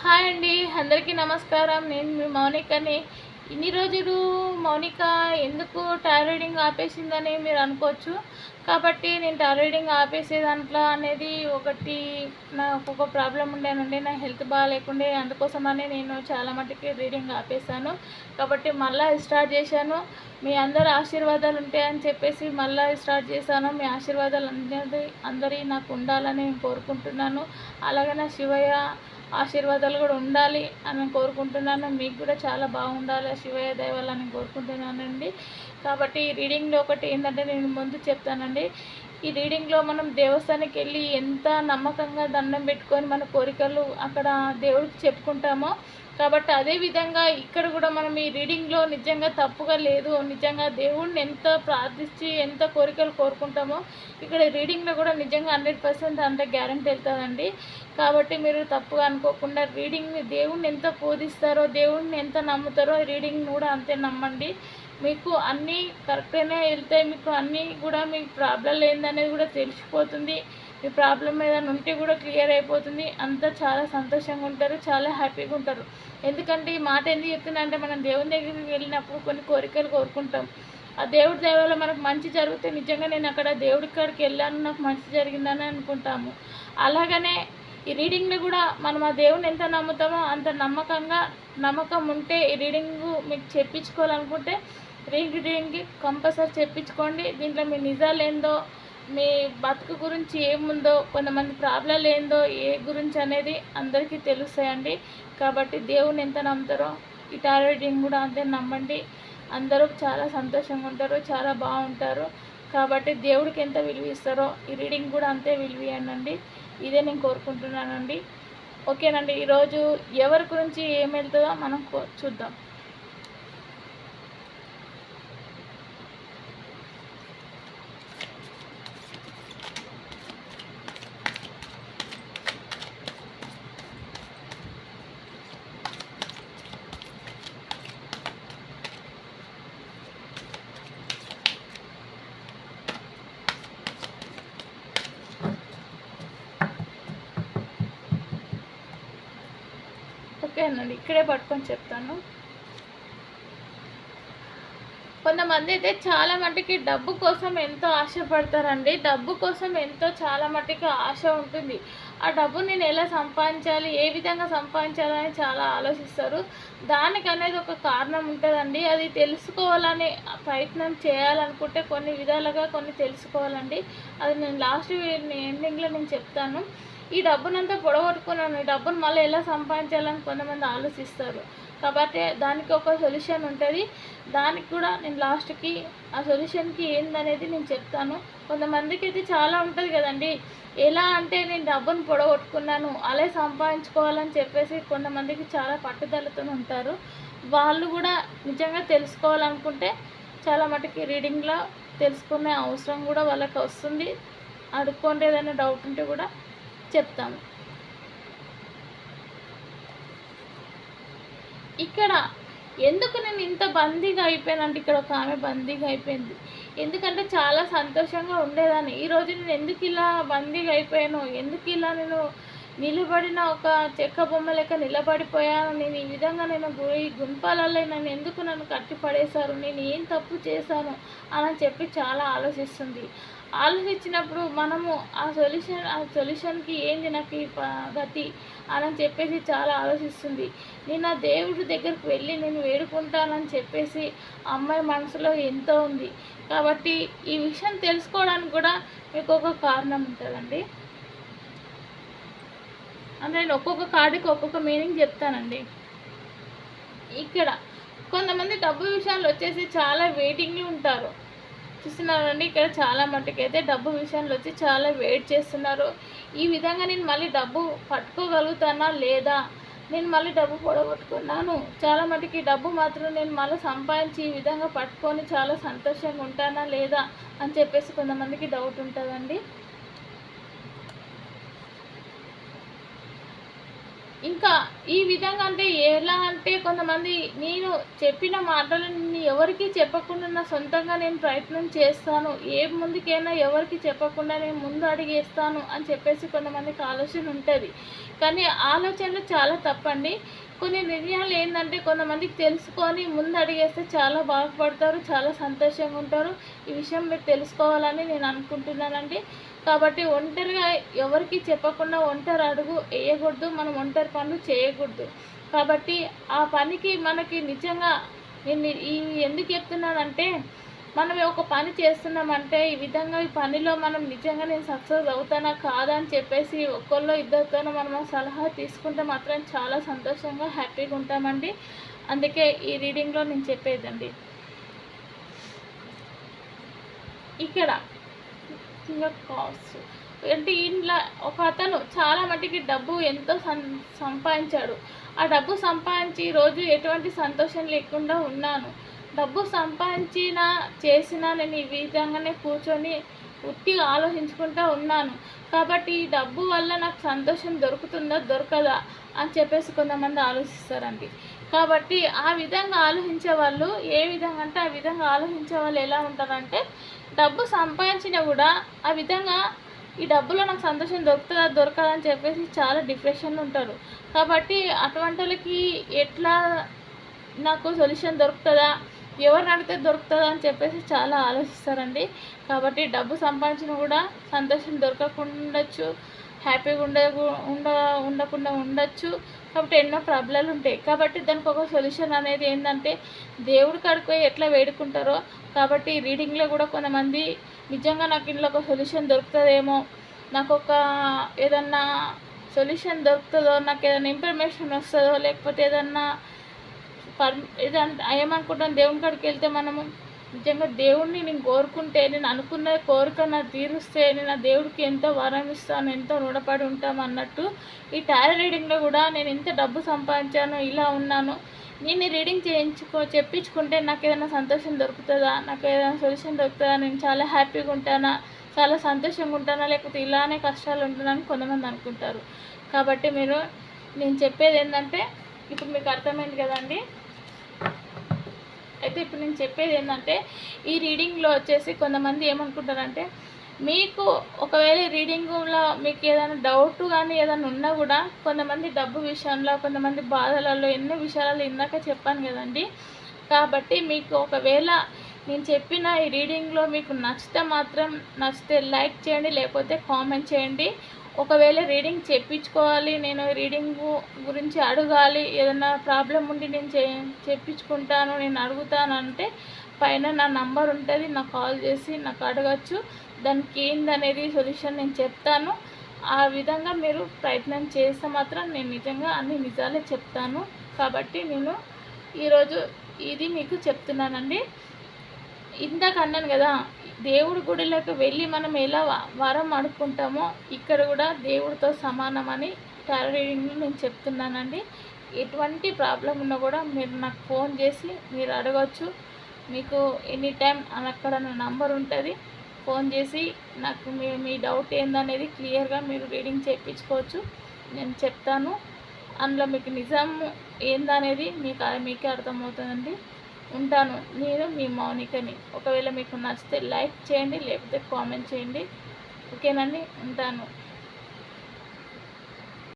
Hi అండి అందరికీ నమస్కారం. నేను మీ మౌనికని. ఇన్ని రోజులు మౌనిక ఎందుకు టాయిలెటింగ్ ఆపేసిందని మీరు అనుకోవచ్చు. కాబట్టి నేను టాయిలెటింగ్ ఆపేసే దాంట్లో అనేది ఒకటి నాకు ఒక ప్రాబ్లం ఉండేనండి నా హెల్త్ బాగాలేకుండే అందుకోసమనే నేను చాలా మటుకి రీడింగ్ ఆపేసాను కాబట్టి మళ్ళీ స్టార్ట్ చేశాను. మీ అందరు ఆశీర్వాదాలు ఉంటాయని చెప్పేసి మళ్ళీ స్టార్ట్ చేశాను. మీ ఆశీర్వాదాలు అందరి అందరి నాకు ఉండాలని నేను కోరుకుంటున్నాను. అలాగే నా శివయ్య ఆశీర్వాదాలు కూడా ఉండాలి అని కోరుకుంటున్నాను. మీకు కూడా చాలా బాగుండాలి. శివయ్య దయవల్లని కోరుకుంటున్నానండి. కాబట్టి ఈ రీడింగ్లో ఒకటి ఏంటంటే నేను ముందు చెప్తానండి. ఈ రీడింగ్లో మనం దేవస్థానికి వెళ్ళి ఎంత నమ్మకంగా దండం పెట్టుకొని మన కోరికలు అక్కడ దేవుడికి చెప్పుకుంటామో కాబట్టి అదే విధంగా ఇక్కడ కూడా మనం ఈ రీడింగ్లో నిజంగా తప్పుగా లేదు నిజంగా దేవుడిని ఎంత ప్రార్థించి ఎంత కోరికలు కోరుకుంటామో ఇక్కడ రీడింగ్లో కూడా నిజంగా హండ్రెడ్ పర్సెంట్ అంత గ్యారంటీ వెళ్తుందండి కాబట్టి మీరు తప్పుగా అనుకోకుండా రీడింగ్ని దేవుణ్ణి ఎంత బోధిస్తారో దేవుడిని ఎంత నమ్ముతారో రీడింగ్ని కూడా అంతే నమ్మండి. మీకు అన్నీ కరెక్ట్గానే వెళ్తాయి మీకు అన్నీ కూడా మీ ప్రాబ్లం ఏందనేది కూడా తెలిసిపోతుంది. మీ ప్రాబ్లం ఏదైనా ఉంటే కూడా క్లియర్ అయిపోతుంది. అంతా చాలా సంతోషంగా ఉంటారు చాలా హ్యాపీగా ఉంటారు. ఎందుకంటే ఈ మాట ఎందుకు చెప్తున్నా అంటే మనం దేవుని దగ్గరికి వెళ్ళినప్పుడు కొన్ని కోరికలు కోరుకుంటాం. ఆ దేవుడి దయ మనకు మంచి జరిగితే నిజంగా నేను అక్కడ దేవుడి కాడికి వెళ్ళాను నాకు మంచి జరిగిందని అనుకుంటాము. అలాగనే ఈ రీడింగ్ని కూడా మనం ఆ దేవుని ఎంత నమ్ముతామో అంత నమ్మకంగా నమ్మకం ఉంటే ఈ రీడింగ్ మీకు చెప్పించుకోవాలనుకుంటే రీడింగ్ రీడింగ్కి కంపల్సరీ చెప్పించుకోండి. దీంట్లో మీ నిజాలు ఏందో మీ బతుకు గురించి ఏముందో కొంతమంది ప్రాబ్లం ఏందో ఏ గురించి అనేది అందరికీ తెలుస్తాయండి. కాబట్టి దేవుని ఎంత నమ్ముతారో ఈ టారో కూడా అంతే నమ్మండి. అందరూ చాలా సంతోషంగా ఉంటారు చాలా బాగుంటారు. కాబట్టి దేవుడికి ఎంత విలువ ఇస్తారో ఈ రీడింగ్ కూడా అంతే విలువనండి ఇదే నేను కోరుకుంటున్నానండి. ఓకేనండి ఈరోజు ఎవరి గురించి ఏం వెళ్తుందో మనం కో- ఓకే అండి ఇక్కడే పట్టుకొని చెప్తాను. కొంతమంది అయితే చాలా మటుకి డబ్బు కోసం ఎంతో ఆశపడతారండి. డబ్బు కోసం ఎంతో చాలా మటుకి ఆశ ఉంటుంది. ఆ డబ్బు నేను ఎలా సంపాదించాలి ఏ విధంగా సంపాదించాలని చాలా ఆలోచిస్తారు. దానికి అనేది ఒక కారణం ఉంటుందండి. అది తెలుసుకోవాలని ప్రయత్నం చేయాలనుకుంటే కొన్ని విధాలుగా కొన్ని తెలుసుకోవాలండి. అది నేను లాస్ట్ ఎండింగ్లో నేను చెప్తాను. ఈ డబ్బునంతా పొడగొట్టుకున్నాను ఈ డబ్బును మళ్ళీ ఎలా సంపాదించాలని కొంతమంది ఆలోచిస్తారు. కాబట్టి దానికి ఒక సొల్యూషన్ ఉంటుంది. దానికి కూడా నేను లాస్ట్కి ఆ సొల్యూషన్కి ఏందనేది నేను చెప్తాను. కొంతమందికి అయితే చాలా ఉంటుంది కదండి. ఎలా అంటే నేను డబ్బును పొడగొట్టుకున్నాను అలా సంపాదించుకోవాలని చెప్పేసి కొంతమందికి చాలా పట్టుదలతో ఉంటారు. వాళ్ళు కూడా నిజంగా తెలుసుకోవాలనుకుంటే చాలా మటుకి రీడింగ్లో తెలుసుకునే అవసరం కూడా వాళ్ళకి వస్తుంది. అడుక్కోండి ఏదైనా డౌట్ ఉంటే కూడా చెప్తాము ఇక్కడ ఎందుకు నేను ఇంత బందీగా అయిపోయానంటే ఇక్కడ ఒక ఆమె బందీగా అయిపోయింది. ఎందుకంటే చాలా సంతోషంగా ఉండేదాన్ని. ఈరోజు నేను ఎందుకు ఇలా బందీగా అయిపోయాను? ఎందుకు ఇలా నేను నిలబడిన ఒక చెక్క బొమ్మ లెక్క నిలబడిపోయాను? నేను ఈ విధంగా నేను గురి ఈ గుంపాలలో నన్ను ఎందుకు నన్ను కట్టి పడేశారు? నేను ఏం తప్పు చేశాను? అని చెప్పి చాలా ఆలోచిస్తుంది. ఆలోచించినప్పుడు మనము ఆ సొల్యూషన్ ఆ సొల్యూషన్కి ఏంది నాకు ఈ గతి అని చెప్పేసి చాలా ఆలోచిస్తుంది. నేను ఆ దేవుడి దగ్గరికి వెళ్ళి నేను వేడుకుంటానని చెప్పేసి ఆ అమ్మాయి మనసులో ఎంతో ఉంది. కాబట్టి ఈ విషయం తెలుసుకోవడానికి కూడా మీకు ఒక కారణం ఉంటుందండి. అంటే నేను ఒక్కొక్క కార్డుకి ఒక్కొక్క మీనింగ్ చెప్తానండి. ఇక్కడ కొంతమంది డబ్బు విషయాలు వచ్చేసి చాలా వెయిటింగ్లు ఉంటారు. చూస్తున్నారండి ఇక్కడ చాలా మట్టుకు అయితే డబ్బు విషయంలో వచ్చి చాలా వెయిట్ చేస్తున్నారు. ఈ విధంగా నేను మళ్ళీ డబ్బు పట్టుకోగలుగుతానా లేదా? నేను మళ్ళీ డబ్బు పొడగొట్టుకున్నాను. చాలా మటుకి డబ్బు మాత్రం నేను మళ్ళీ సంపాదించి ఈ విధంగా పట్టుకొని చాలా సంతోషంగా ఉంటానా లేదా? అని చెప్పేసి కొంతమందికి డౌట్ ఉంటుందండి. ఇంకా ఈ విధంగా అంటే ఎలా అంటే కొంతమంది నేను చెప్పిన మాటలని ఎవరికి చెప్పకుండా నా సొంతంగా నేను ప్రయత్నం చేస్తాను. ఏ ముందుకైనా ఎవరికి చెప్పకుండా నేను ముందు అడిగేస్తాను అని చెప్పేసి కొంతమందికి ఆలోచన ఉంటుంది. కానీ ఆలోచనలు చాలా తప్పండి. కొన్ని నిర్ణయాలు ఏంటంటే కొంతమందికి తెలుసుకొని ముందు అడిగేస్తే చాలా బాగుపడతారు చాలా సంతోషంగా ఉంటారు. ఈ విషయం మీరు తెలుసుకోవాలని నేను అనుకుంటున్నానండి. కాబట్టి ఒంటరిగా ఎవరికి చెప్పకుండా ఒంటరి అడుగు వేయకూడదు మనం ఒంటరి పనులు చేయకూడదు. కాబట్టి ఆ పనికి మనకి నిజంగా నేను ఈ ఎందుకు చెప్తున్నానంటే మనం ఒక పని చేస్తున్నామంటే ఈ విధంగా ఈ పనిలో మనం నిజంగా నేను సక్సెస్ అవుతానా కాదా అని చెప్పేసి ఒక్కళ్ళో ఇద్దరితోనో మనం సలహా తీసుకుంటే మాత్రం చాలా సంతోషంగా హ్యాపీగా ఉంటామండి. అందుకే ఈ రీడింగ్లో నేను చెప్పేదండి. ఇక్కడ ఇంకా కాస్ట్. అంటే ఇంట్లో ఒక అతను చాలా మటుకి డబ్బు ఎంతో సం సంపాదించాడు. ఆ డబ్బు సంపాదించి రోజు ఎటువంటి సంతోషం లేకుండా ఉన్నాను. డబ్బు సంపాదించిన చేసిన నేను ఈ విధంగానే కూర్చొని ఉట్టిగా ఆలోచించుకుంటూ ఉన్నాను. కాబట్టి ఈ డబ్బు వల్ల నాకు సంతోషం దొరుకుతుందా దొరకదా అని చెప్పేసి కొంతమంది ఆలోచిస్తారండి. కాబట్టి ఆ విధంగా ఆలోచించే వాళ్ళు ఏ విధంగా అంటే ఆ విధంగా ఆలోచించే వాళ్ళు ఎలా ఉంటారంటే డబ్బు సంపాదించినా కూడా ఆ విధంగా ఈ డబ్బులో నాకు సంతోషం దొరుకుతుందా దొరకదా అని చెప్పేసి చాలా డిప్రెషన్లో ఉంటారు. కాబట్టి అటువంటి వాళ్ళకి ఎట్లా నాకు సొల్యూషన్ దొరుకుతుందా ఎవరిని అడిగితే దొరుకుతుందా అని చెప్పేసి చాలా ఆలోచిస్తారండి. కాబట్టి డబ్బు సంపాదించిన కూడా సంతోషం దొరకకుండా హ్యాపీగా ఉండ ఉండ ఉండకుండా ఉండొచ్చు. కాబట్టి ఎన్నో ప్రాబ్లాలు ఉంటాయి. కాబట్టి దానికి ఒక సొల్యూషన్ అనేది ఏంటంటే దేవుడి కాడికి పోయి ఎట్లా వేడుకుంటారో కాబట్టి రీడింగ్లో కూడా కొంతమంది నిజంగా నాకు ఇంట్లో ఒక సొల్యూషన్ దొరుకుతుందేమో నాకు ఒక ఏదన్నా సొల్యూషన్ దొరుకుతుందో నాకు ఏదైనా ఇన్ఫర్మేషన్ వస్తుందో లేకపోతే ఏదన్నా పర్ ఏదంటే ఏమనుకుంటాం దేవుని కాడికి వెళ్తే మనము నిజంగా దేవుడిని నేను కోరుకుంటే నేను అనుకున్న కోరిక నా తీరుస్తే నేను ఆ దేవుడికి ఎంతో వరం ఇస్తాను ఎంతో రుణపడి ఉంటాం అన్నట్టు ఈ టారో రీడింగ్లో కూడా నేను ఎంత డబ్బు సంపాదించాను ఇలా ఉన్నాను. నేను రీడింగ్ చేయించుకో చెప్పించుకుంటే నాకు ఏదైనా సంతోషం దొరుకుతుందా? నాకు ఏదైనా సొల్యూషన్ దొరుకుతుందా? నేను చాలా హ్యాపీగా ఉంటానా? చాలా సంతోషంగా ఉంటానా? లేకపోతే ఇలానే కష్టాలు ఉంటున్నాను కొంతమంది అనుకుంటారు. కాబట్టి మీరు నేను చెప్పేది ఏంటంటే ఇప్పుడు మీకు అర్థమైంది కదండి? అయితే ఇప్పుడు నేను చెప్పేది ఏంటంటే ఈ రీడింగ్లో వచ్చేసి కొంతమంది ఏమనుకుంటారంటే మీకు ఒకవేళ రీడింగ్లో మీకు ఏదైనా డౌట్ కానీ ఏదైనా ఉన్నా కూడా కొంతమంది డబ్బు విషయంలో కొంతమంది బాధలలో ఎన్నో విషయాలలో ఇందాక చెప్పాను కదండి. కాబట్టి మీకు ఒకవేళ నేను చెప్పిన ఈ రీడింగ్లో మీకు నచ్చితే మాత్రం నచ్చితే లైక్ చేయండి లేకపోతే కామెంట్ చేయండి. ఒకవేళ రీడింగ్ చెప్పించుకోవాలి నేను రీడింగ్ గురించి అడగాలి ఏదైనా ప్రాబ్లం ఉండి నేను చే చెప్పించుకుంటాను నేను అడుగుతాను అంటే పైన నా నంబర్ ఉంటుంది నాకు కాల్ చేసి నాకు అడగచ్చు. దానికి ఏందనేది సొల్యూషన్ నేను చెప్తాను. ఆ విధంగా మీరు ప్రయత్నం చేస్తే మాత్రం నేను నిజంగా అన్ని నిజాలే చెప్తాను. కాబట్టి నేను ఈరోజు ఇది మీకు చెప్తున్నానండి. ఇందాక అన్నాను కదా దేవుడి గుడిలోకి వెళ్ళి మనం ఎలా వరం అడుక్కుంటామో ఇక్కడ కూడా దేవుడితో సమానమని టారో నేను చెప్తున్నానండి. ఎటువంటి ప్రాబ్లం ఉన్నా కూడా మీరు నాకు ఫోన్ చేసి మీరు అడగచ్చు. మీకు ఎనీ టైం అక్కడ నా నంబర్ ఉంటుంది. ఫోన్ చేసి నాకు మీ మీ డౌట్ ఏందనేది క్లియర్గా మీరు రీడింగ్ చేయించుకోవచ్చు. నేను చెప్తాను. అందులో మీకు నిజం ఏందనేది మీకు మీకే అర్థమవుతుందండి. ఉంటాను. నేను మీ మౌనికని. ఒకవేళ మీకు నచ్చితే లైక్ చేయండి లేకపోతే కామెంట్ చేయండి. ఓకేనండి? ఉంటాను.